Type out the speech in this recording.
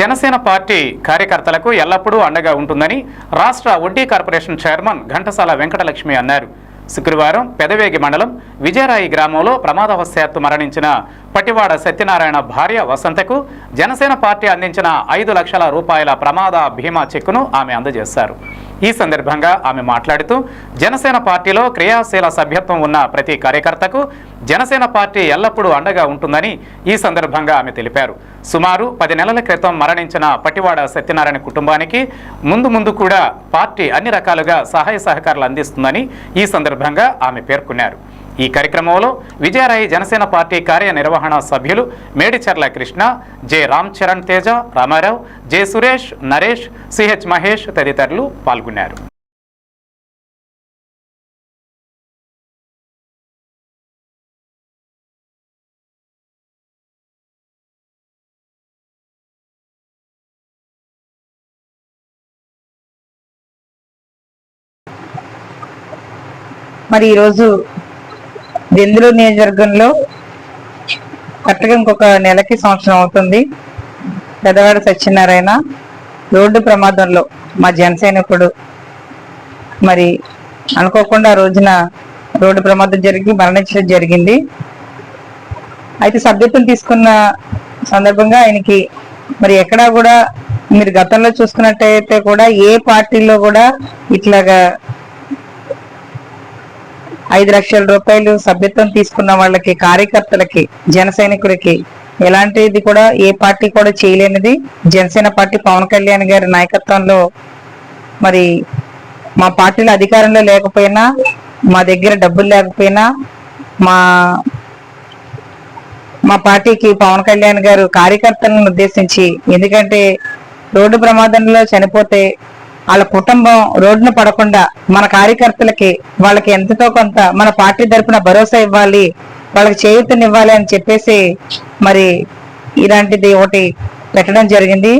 Janasena party కార్యకర్తలకు ఎల్లప్పుడూ అండగా ఉంటుందని రాష్ట్ర వడ్డీ కార్పొరేషన్ చైర్మన్ ఘంటసాల వెంకటలక్ష్మి అన్నారు. శుక్రవారం పెదవేగి మండలం విజయరాయి గ్రామంలో ప్రమాదవశాత్తు మరణించిన పట్టివాడ సత్యనారాయణ భార్య వసంతకు జనసేన పార్టీ అందించిన ఐదు లక్షల రూపాయల ప్రమాద బీమా చెక్కును ఆమె అందజేశారు. ఈ సందర్భంగా ఆమె మాట్లాడుతూ జనసేన పార్టీలో క్రియాశీల సభ్యత్వం ఉన్న ప్రతి కార్యకర్తకు జనసేన పార్టీ ఎల్లప్పుడూ అండగా ఉంటుందని ఈ సందర్భంగా ఆమె తెలిపారు. సుమారు పది నెలల క్రితం మరణించిన పటివాడ సత్యనారాయణ కుటుంబానికి ముందు ముందు కూడా పార్టీ అన్ని రకాలుగా సహాయ సహకారాలు అందిస్తుందని ఈ సందర్భంగా ఆమె పేర్కొన్నారు. ఈ కార్యక్రమంలో విజయరాయి జనసేన పార్టీ కార్యనిర్వహణ సభ్యులు Medicharla Krishna J Ram Charan Teja Ramarao J Suresh Naresh CH Mahesh తదితరులు పాల్గొన్నారు. మరి ఈరోజు దెందులు నియోజకవర్గంలో కరెక్ట్గా ఇంకొక నెలకి సంవత్సరం అవుతుంది. పెదవాడ సత్యనారాయణ రోడ్డు ప్రమాదంలో మా జనసైనికుడు. మరి అనుకోకుండా ఆ రోజున రోడ్డు ప్రమాదం జరిగి మరణించడం జరిగింది. అయితే సభ్యత్వం తీసుకున్న సందర్భంగా ఆయనకి మరి ఎక్కడా కూడా మీరు గతంలో చూసుకున్నట్టయితే కూడా ఏ పార్టీలో కూడా ఇట్లాగా ఐదు లక్షల రూపాయలు సభ్యత్వం తీసుకున్న వాళ్ళకి కార్యకర్తలకి జన సైనికులకి ఎలాంటిది కూడా ఏ పార్టీ కూడా చేయలేనిది. జనసేన పార్టీ పవన్ కళ్యాణ్ గారి నాయకత్వంలో మరి మా పార్టీలో అధికారంలో లేకపోయినా మా దగ్గర డబ్బులు లేకపోయినా మా మా పార్టీకి పవన్ కళ్యాణ్ గారు కార్యకర్తలను ఉద్దేశించి ఎందుకంటే రోడ్డు ప్రమాదంలో చనిపోతే వాళ్ళ కుటుంబం రోడ్డున పడకుండా మన కార్యకర్తలకి వాళ్ళకి ఎంతతో కొంత మన పార్టీ తరఫున భరోసా ఇవ్వాలి వాళ్ళకి చేయూతనివ్వాలి అని చెప్పేసి మరి ఇలాంటిది ఒకటి పెట్టడం జరిగింది.